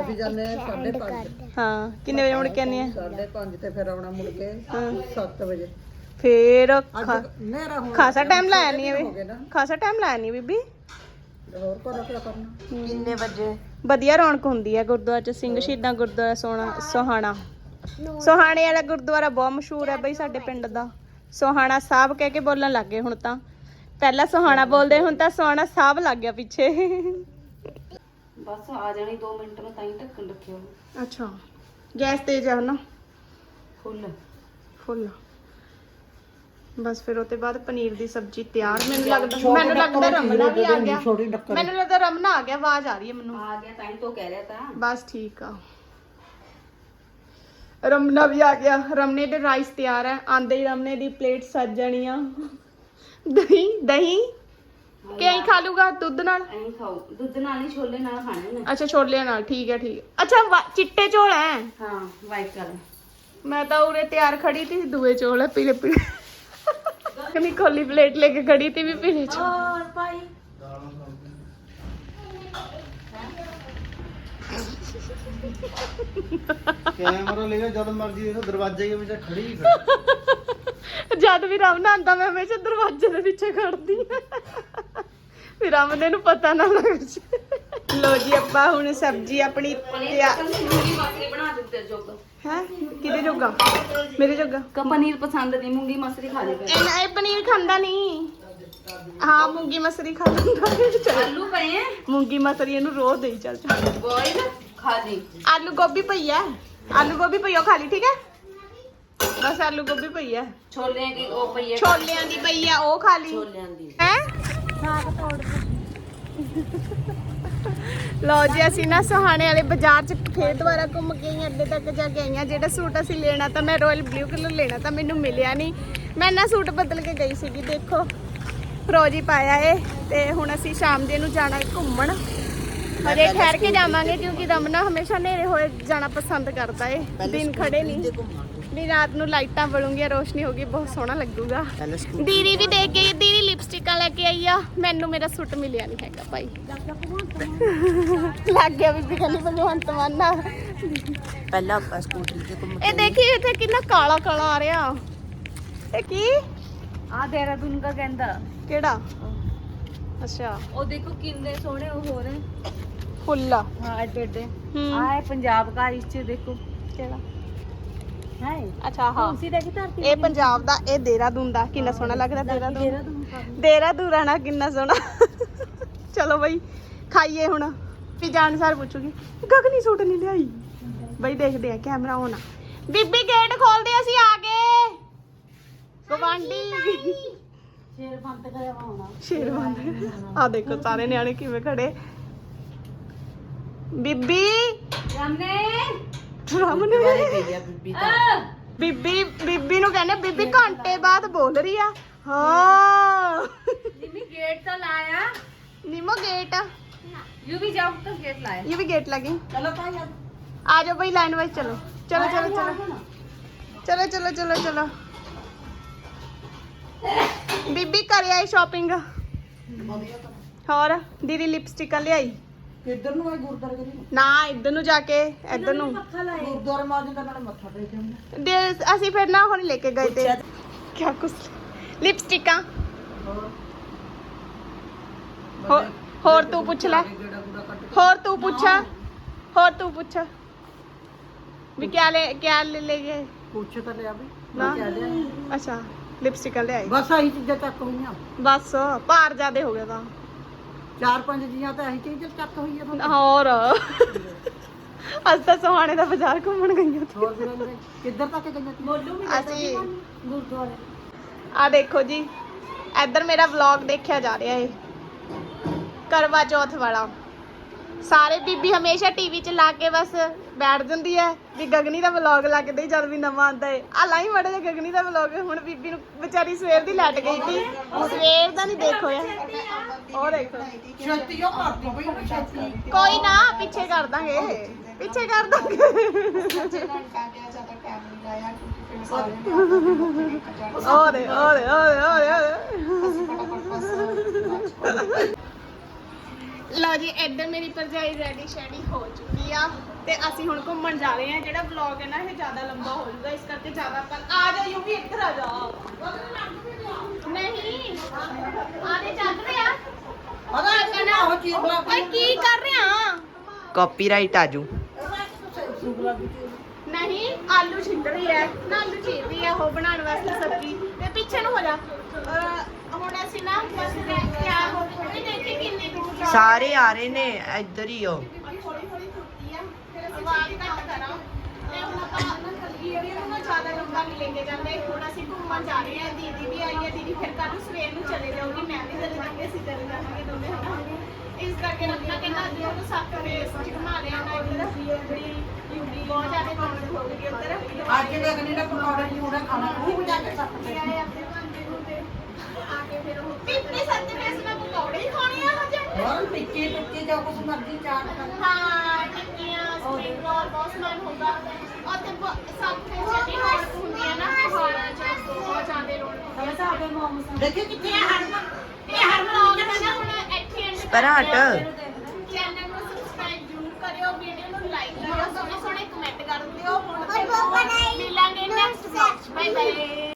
ਅਸੀਂ ਜਾਂਦੇ ਹਾਂ ਕਿੰਨੇ ਵਜੇ ਮੁੜ ਕੇ ਆਉਂਦੀ ਹੈ ਸਾਢੇ ਪੰਜ ਤੇ ਫਿਰ ਆਉਣਾ ਮੁੜ ਕੇ 7 ਵਜੇ। ਫੇਰ ਖਾ- ਹੁਣ ਖਾਸਾ ਟਾਈਮ ਲਾਇਆ ਨਹੀਂ ਹੋ ਖਾਸਾ ਟਾਈਮ ਲਾਇਆ ਨਹੀਂ ਬੀਬੀ? ਹੋਰ ਕੋਲ ਕੀ ਕਰਨਾ ਕਿੰਨੇ ਵਜੇ? ਵਧੀਆ ਰੌਣਕ ਹੁੰਦੀ ਹੈ ਗੁਰਦੁਆਰਾ ਚ ਸਿੰਘ ਸ਼ਹੀਦਾਂ ਗੁਰਦੁਆਰਾ ਸੋਹਣਾ ਸੋਹਾਣਾ। ਸੋਹਾਣੇ ਵਾਲਾ ਗੁਰਦੁਆਰਾ ਬਹੁਤ ਮਸ਼ਹੂਰ ਹੈ ਬਈ ਸਾਡੇ ਪਿੰਡ ਦਾ। ਸੋਹਾਣਾ ਸਾਹਿਬ ਕਹਿ ਕੇ ਬੋਲਣ ਲੱਗ ਗਏ ਹੁਣ ਤਾਂ। ਪਹਿਲਾਂ ਸੋਹਾਣਾ ਬੋਲਦੇ ਹੁਣ ਤਾਂ ਸੋਹਾਣਾ ਸਾਹਿਬ ਲੱਗ ਗਿਆ ਪਿੱਛੇ। ਬਸ ਆ ਜਾਣੀ 2 ਮਿੰਟ ਮੈਂ ਤਾਂ ਹੀ ਢੱਕਣ ਰੱਖਿਆ। ਅੱਛਾ ਗੈਸ ਤੇਜ਼ ਆ ਨਾ ਫੁੱਲ। ਫੁੱਲ। ਬਸ ਫਿਰ ਉਹਦੇ ਬਾਅਦ ਪਨੀਰ ਦੀ ਸਬਜ਼ੀ ਤਿਆਰ। ਮੈਨੂੰ ਲੱਗਦਾ ਮੈਨੂੰ ਲੱਗਦਾ ਰਮਨਾ ਵੀ ਆ ਗਿਆ। ਛੋਟੀ ਮੈਨੂੰ ਲੱਗਦਾ ਰਮਨਾ ਆ ਗਿਆ ਆਵਾਜ਼ ਆ ਰਹੀ ਹੈ ਮੈਨੂੰ। ਆ ਗਿਆ ਤਾਂ ਹੀ ਤੋਂ ਕਹਿ ਰਿਹਾ ਤਾਂ। ਬਸ ਠੀਕ ਆ। ਰਮਨਾ ਵੀ ਆ ਗਿਆ। ਰਮਨੇ ਦੇ ਰਾਈਸ ਤਿਆਰ ਹੈ। ਆਂਦੇ ਹੀ ਰਮਨੇ ਦੀ ਪਲੇਟ ਸੱਜ ਜਾਣੀ ਆ। ਦਹੀਂ ਦਹੀਂ? ਕਿ ਐਂ ਖਾ ਲੂਗਾ ਦੁੱਧ ਨਾਲ? ਐਂ ਖਾਓ ਦੁੱਧ ਨਾਲ ਨਹੀਂ ਛੋਲੇ ਨਾਲ ਖਾਣੇ ਨੇ। ਅੱਛਾ ਛੋਲਿਆਂ ਨਾਲ। ਠੀਕ ਹੈ ਠੀਕ। ਹੈ। ਅੱਛਾ ਚਿੱਟੇ ਚੌਲ ਐ ਹਾਂ ਵਾਈਟ ਕਲਰ ਮੈਂ ਤਾਂ ਉਰੇ ਤਿਆਰ ਖੜੀ ਤੀ ਦੂਏ ਚੌਲ ਐ ਪੀਲੇ ਪੀਲੇ। अपनी खोली प्लेट लेके खड़ी थी भी पीने और भाई कैमरा लेगा जब मर्जी देखो दरवाजे के पीछे खड़ी ही खड़ी ਜਦ ਵੀ ਰਾਮ ਨਹਾਉਂਦਾ ਮੈਂ ਹਮੇਸ਼ਾ ਦਰਵਾਜ਼ੇ ਦੇ ਪਿੱਛੇ ਖੜਦੀ। ਹਾਂ ਫਿਰ ਰਾਮ ਨੂੰ ਪਤਾ ਨਾ ਲੱਗ ਜੇ ਲੋ ਜੀ ਆਪਾਂ ਹੁਣ ਸਬਜ਼ੀ ਆਪਣੀ ਤਿਆਰ- ਬਣਾ ਦਿੱਤੇ ਜੋਗ ਹੈ? ਕਿਹਦੇ ਜੋਗਾ? ਮੇਰੇ ਜੋਗਾ? ਕ ਪਨੀਰ ਪਸੰਦ ਨਹੀਂ ਮੂੰਗੀ ਮਸਰੀ ਖਾ ਇਹ ਨਾ- ਇਹ ਪਨੀਰ ਖਾਂਦਾ ਨਹੀਂ। ਹਾਂ ਮੂੰਗੀ ਮਸਰੀ ਖਾ ਲੈਂਦਾ। ਇਹ ਚੱਲ। ਆਲੂ ਪਏ ਹੈ ਮੂੰਗੀ ਮਸਰੀ ਇਹਨੂੰ ਰੋਜ਼ ਦੇਈ ਚੱਲ ਚੱਲ ਬੋਇਲ ਖਾ ਲਈ। ਆਲੂ ਗੋਭੀ ਪਈ ਐ ਆਲੂ ਗੋਭੀ ਪਈ ਉਹ ਖਾ ਲਈ ਠੀਕ ਹੈ? ਬਸ ਆਲੂ ਗੋਭੀ ਪਈ ਐ ਛੋਲਿਆਂ ਦੀ ਉਹ ਪਈ ਹੈ। ਛੋਲਿਆਂ ਦੀ ਪਈ ਐ ਉਹ ਖਾ ਲਈ। ਛੋਲਿਆਂ ਦੀ। ਹੈ? ਲਓ ਜੀ, ਅਸੀਂ ਨਾ ਸੁਹਾਣੇ ਵਾਲੇ ਬਾਜ਼ਾਰ ਚ ਫੇਰ ਦੁਬਾਰਾ ਘੁੰਮ ਕੇ ਆਈ ਅੱਡੇ ਤੱਕ ਜਾ ਕੇ ਆਈਆਂ। ਜਿਹੜਾ ਸੂਟ ਅਸੀਂ ਲੈਣਾ ਤਾਂ ਮੈਂ ਰਾਇਲ ਬਲੂ ਕਲਰ ਲੈਣਾ, ਤਾਂ ਮੈਨੂੰ ਮਿਲਿਆ ਨਹੀਂ। ਮੈਂ ਨਾ ਸੂਟ ਬਦਲ ਕੇ ਗਈ ਸੀਗੀ, ਦੇਖੋ। ਫਰੋਜੀ ਪਾਇਆ ਏ, ਤੇ ਹੁਣ ਅਸੀਂ ਸ਼ਾਮ ਦੇ ਨੂੰ ਜਾਣਾ ਘੁੰਮਣ। ਹਜੇ ਠਹਿਰ ਕੇ ਜਾਵਾਂਗੇ ਕਿਉਂਕਿ ਰਮਨਾ ਹਮੇਸ਼ਾ ਹਨੇਰੇ ਹੋਏ ਜਾਣਾ ਪਸੰਦ ਕਰਦਾ ਏ। ਦਿਨ ਖੜੇ ਨਹੀਂ। ਵੀ ਰਾਤ ਨੂੰ ਲਾਈਟਾਂ ਬਲੂੰਗੀਆਂ ਰੋਸ਼ਨੀ ਹੋਗੀ ਬਹੁਤ ਸੋਹਣਾ ਲੱਗੂਗਾ। ਦੀਦੀ ਵੀ ਦੇਖ ਗਈ ਦੀਦੀ ਲਿਪਸਟਿਕਾਂ ਲੈ ਕੇ ਆਈ ਆ। ਮੈਨੂੰ ਮੇਰਾ ਸੂਟ ਮਿਲਿਆ ਨਹੀਂ ਹੈਗਾ ਭਾਈ। ਲੱਗ ਗਿਆ ਬੀਬੀ ਕਹਿੰਦੀ ਭਗਵੰਤ ਮਾਨ ਪਹਿਲਾਂ ਆਪਾਂ ਸਕੂਟਰੀ ਤੇ ਘੁੰਮ ਇਹ ਦੇਖੀ ਇੱਥੇ ਕਿੰਨਾ ਕਾਲਾ ਕਾਲਾ ਆ ਰਿਹਾ। ਇਹ ਕੀ? ਆ ਦੇਹਰਾਦੂਨ ਦਾ ਕਹਿੰਦਾ। ਕਿਹੜਾ? ਅੱਛਾ। ਉਹ ਦੇਖੋ ਕਿੰਨੇ ਸੋਹਣੇ ਉਹ ਹੋ। ਰਹੇ ਫੁੱਲ ਆ। ਹਾਂ ਐਡੇ ਐਡੇ। ਹੂੰ। ਪੰਜਾਬ ਦਾ ਇਸ ਚ ਦੇਖੋ। ਕਿਹੜਾ? ਹੈ ਅੱਛਾ ਹਾਂ। ਤੁਸੀਂ ਦੇਖੀ ਧਰਤੀ ਇਹ ਪੰਜਾਬ ਦਾ ਇਹ ਦੇਹਰਾਦੂਨ ਦਾ। ਕਿੰਨਾ ਸੋਹਣਾ ਲੱਗਦਾ ਦੇਹਰਾਦੂਨ। ਦੇਹਰਾਦੂਨ ਦਾ ਦੇਹਰਾਦੂਨ ਆਣਾ ਕਿੰਨਾ ਸੋਹਣਾ। ਚਲੋ ਬਈ ਖਾਈਏ ਹੁਣ। ਵੀ ਜਾਣ ਸਾਰ ਪੁੱਛੂਗੀ। ਗਗਨੀ ਸੂਟ ਨਹੀਂ ਲਿਆਈ। ਬਈ ਦੇਖਦੇ ਆ ਕੈਮਰਾ ਹੋਣਾ ਬੀਬੀ ਗੇਟ ਖੋਲਦੇ ਅਸੀਂ ਆ ਗਏ। ਗਵਾਂਡੀ ਸ਼ੇਰ ਬੰਦ ਕਰਿਆ ਆਉਣਾ ਸ਼ੇਰ ਬੰਦ। ਆ ਦੇਖੋ ਸਾਰੇ ਨਿਆਣੇ ਕਿਵੇਂ ਖੜੇ। ਬੀਬੀ! ਰਾਮਨੇ! ਰਾਮਨੇ! ਬੀਬੀ ਬੀਬੀ ਬੀਬੀ ਨੂੰ ਕਹਿੰਦੇ ਬੀਬੀ ਘੰਟੇ ਬਾਅਦ ਬੋਲ ਰਹੀ ਆ। ਹਾਂ। ਨਿਮੀ ਗੇਟ ਤਾਂ ਲਾਇਆ। ਨਿਮੋ ਗੇਟ ਯੂ ਵੀ ਜਾਓ ਤਾਂ ਗੇਟ ਲਾਇਆ। ਯੂ ਵੀ ਗੇਟ ਲਾਗੇ। ਚਲੋ ਭਾਈ ਆ। ਜਾਓ ਭਾਈ ਲਾਈਨ ਵਾਈਜ਼ ਚਲੋ ਚਲੋ ਚਲੋ। ਚਲੋ ਚਲੋ ਚਲੋ ਚਲੋ। ਬੀਬੀ ਕਰ ਆਈ ਸ਼ਾਪਿੰਗ ਹੋਰ ਦੀਦੀ ਲਿਪਸਟਿਕਾਂ ਲਿਆਈ। ਕਿੱਧਰ ਨੂੰ ਆ ਗੁਰਦੁਆਰੇ ਕਰੀ ਨਾ ਇੱਧਰ ਨੂੰ ਜਾ ਕੇ ਇੱਧਰ ਨੂੰ। ਗੁਰਦੁਆਰੇ ਮਾਂ ਜੀ ਦਾ ਨਾਲ ਮੱਥਾ ਟੇਕ ਆਉਂਦਾ। ਦੇ- ਅਸੀਂ ਫਿਰ ਨਾ ਹੁਣ ਲੈ ਕੇ ਗਏ ਤੇ। ਕੀ ਕੁਛ? ਲਿਪਸਟਿਕਾਂ ਹੋਰ? ਤੂੰ ਪੁੱਛ ਲੈ। ਹੋਰ ਤੂੰ ਪੁੱਛ। ਹੋਰ ਤੂੰ ਪੁੱਛ। ਵੀ ਕਿਆ ਲੈ ਕਿਆ ਲੈ ਲੈ ਗਏ ਪੁੱਛ ਤਾਂ ਲਿਆ ਵੀ। ਨਾ। ਅੱਛਾ। ਲਿਪਸਟਿਕਾਂ ਲਿਆਈ ਬਸ ਆਹੀ ਚੀਜ਼ਾਂ ਚੱਕ ਹੋਈਆਂ। ਬਸ ਭਾਰ ਜ਼ਿਆਦੇ ਹੋ ਗਿਆ ਤਾਂ। ਚਾਰ ਪੰਜ ਜੀਆਂ ਤਾਂ ਇਹੀ ਚੀਜ਼ ਚੱਕ ਹੋਈ ਆ ਤੁਹਾਨੂੰ ਹੋਰ। ਅੱਜ ਤਾਂ ਸੋਹਾਣੇ ਦਾ ਬਾਜ਼ਾਰ ਘੁੰਮਣ ਗਈਆਂ ਹੋਰ ਫਿਰ ਅੰਦਰ ਕਿੱਧਰ ਤੱਕ ਗਈਆਂ ਸੀ ਬੋਲੂ ਵੀ ਅਸੀਂ ਗੁਰਦੁਆਰੇ। ਆ ਦੇਖੋ ਜੀ ਇੱਧਰ ਮੇਰਾ ਵਲੌਗ ਦੇਖਿਆ ਜਾ ਰਿਹਾ ਹੈ ਕਰਵਾ ਚੌਥ ਵਾਲਾ। ਸਾਰੇ ਬੀਬੀ ਹਮੇਸ਼ਾ ਟੀਵੀ 'ਚ ਲਾ ਕੇ ਬਸ ਬੈਠ ਜਾਂਦੀ ਹੈ ਵੀ ਗਗਨੀ ਦਾ ਵਲੌਗ ਲੱਗਦਾ ਹੀ ਜਦ ਵੀ ਨਵਾਂ ਆਉਂਦਾ ਹੈ ਆ ਲਾਈ ਮੜਾ ਜਿਹਾ ਗਗਨੀ ਦਾ ਵਲੌਗ ਹੁਣ ਬੀਬੀ ਨੂੰ ਵਿਚਾਰੀ ਸਵੇਰ ਦੀ ਲੱਟ ਗਈ ਸੀ। ਸਵੇਰ ਦਾ ਨਹੀਂ ਦੇਖੋ ਯਾਰ ਉਹ ਦੇਖੋ। ਛੇਤੀ ਉਹ ਕਰਦੀ ਪਈ ਉਹ ਛੇਤੀ। ਕੋਈ ਨਾ ਪਿੱਛੇ ਕਰ ਦਾਂਗੇ ਪਿੱਛੇ ਕਰ ਦਾਂਗੇ। ਓਰੇ ਓਰੇ ਓਰੇ ਓਰੇ ਓਰੇ ਲਓ ਜੀ ਇੱਧਰ ਮੇਰੀ ਭਰਜਾਈ ਰੈਡੀ ਸ਼ੈਡੀ ਹੋ ਚੁੱਕੀ ਆ ਤੇ ਅਸੀਂ ਹੁਣ ਘੁੰਮਣ ਜਾ ਰਹੇ ਹਾਂ। ਜਿਹੜਾ ਵਲੌਗ ਹੈ ਨਾ ਇਹ ਜ਼ਿਆਦਾ ਲੰਬਾ ਹੋ ਜਾਊਗਾ ਇਸ ਕਰਕੇ ਜ਼ਿਆਦਾ ਪਰ ਆ ਜਾ ਯੂ ਵੀ ਇੱਧਰ ਆ ਜਾ। ਨਹੀਂ ਆਦੇ ਚੱਲ ਰਿਹਾ ਪਤਾ ਹੈ ਉਹ ਚੀਜ਼ ਬਣਾ ਓਏ ਕੀ ਕਰ ਰਿਹਾ ਕਾਪੀਰਾਈਟ ਆਜੂ ਨਹੀਂ ਆਲੂ ਛਿੱਲ ਰਹੀ ਹੈ। ਨਾ ਆਲੂ ਚੀਰ ਰਹੀ ਹੈ ਉਹ ਬਣਾਉਣ ਵਾਸਤੇ ਸਬਜ਼ੀ। ਤੇ ਪਿੱਛੇ ਨੂੰ ਹੋ ਜਾ। ਅਹ ਹੁਣ ਅਸੀਂ ਨਾ ਬਸ ਰਹਿ ਕੇ ਆ ਹੋ ਗਏ ਦੇਖੀ ਕਿੰਨੀ ਦੂਰ ਜਾ ਸਾਰੇ ਆ ਰਹੇ ਨੇ ਇੱਧਰ ਹੀ ਹੋ ਥੋੜੀ ਥੋੜੀ ਤੁਰਦੀ ਆ ਫਿਰ ਅਸੀਂ ਆਵਾਜ਼ ਘੱਟ ਕਰਾਂ। ਤੇ ਹੁਣ ਆਪਾਂ ਜਿਹੜੀ ਨੂੰ ਨਾ ਜ਼ਿਆਦਾ ਲੰਬਾ ਨਹੀਂ ਲੈ ਕੇ ਜਾਂਦੇ। ਹੁਣ ਅਸੀਂ ਘੁੰਮਣ ਜਾ ਰਹੇ ਹਾਂ ਦੀਦੀ ਵੀ ਆਈ ਹੈ ਦੀਦੀ ਫਿਰ ਕੱਲ ਨੂੰ ਸਵੇਰ ਨੂੰ ਚਲੇ ਜਾਊਗੀ। ਮੈਂ ਵੀ ਚਲੇ ਜਾਵਾਂਗੇ ਅਸੀਂ ਚਲੇ ਜਾਵਾਂਗੇ ਦੋਨੇ ਹਨਾ? ਇਸ ਕਰਕੇ ਰੱਖਣਾ ਕਹਿੰਦਾ ਅੱਜ ਉਹਨੂੰ ਸੱਤ ਰੇਸ ਚ ਘੁਮਾ ਲਿਆ ਨਾ ਇੱਧਰ। ਜਿਹੜੀ ਯੂਨੀ ਬਹੁਤ ਜ਼ਿਆਦਾ ਰੌਣਕ ਹੋ ਗਈ ਉੱਧਰ ਅੱਜ ਦੇ ਦਾ ਪਕੌੜੇ ਜੀ ਉਹਦਾ ਖਾਣਾ ਖੂਬ ਜਾ ਕੇ ਸਕਦੇ ਆਏ ਆਪਣੇ ਭਾਂਡੇ ਭੁੰਡੇ ਆ ਕੇ ਫਿਰ ਉਹ ਪਿੰਨੇ ਸੱਤ ਰੇਸ ਨਾਲ ਪਕੌੜੇ ਹੀ ਖਾਣੇ ਆ ਹਜੇ। ਹੋਰ ਟਿੱਕੀ ਟਿੱਕੀ ਜੋ ਕੁਛ ਮਰਜ਼ੀ ਚਾਟ ਕਰ ਹਾਂ ਟਿੱਕੀਆਂ ਸਪਰਿੰਗ ਰੋਲ ਬਹੁਤ ਸਮਾਨ ਹੁੰਦਾ। ਉੱਥੇ ਸਭ ਤੋਂ ਜਿਹੜੀ ਰੌਣਕ ਹੁੰਦੀ ਹੈ ਨਾ ਪਹਾੜਾਂ 'ਚ ਬਹੁਤ ਜ਼ਿਆਦਾ ਰੌਣਕ ਹੁੰਦੀ ਹੈ। ਸਾਡੇ ਮੋਮਸ ਦੇਖੀ ਕਿੱਥੇ ਆ ਹਰਮਨ ਇਹ ਹਰ ਵਲੌਗ ਹੈ ਨਾ ਹੁਣ ਇੱਥੇ ਐਂਡ ਪਰਾਂ ਹਟ। ਚੈਨਲ ਨੂੰ ਸਬਸਕ੍ਰਾਈਬ ਜ਼ਰੂਰ ਕਰਿਓ ਵੀਡੀਓ ਨੂੰ ਲਾਈਕ ਕਰਿਓ ਸੋਹਣੇ ਸੋਹਣੇ ਕਮੈਂਟ ਕਰ ਦਿਓ। ਹੁਣ ਮਿਲਾਂਗੇ ਨੈਕਸਟ ਵਲੌਗ ਬਾਏ ਬਾਏ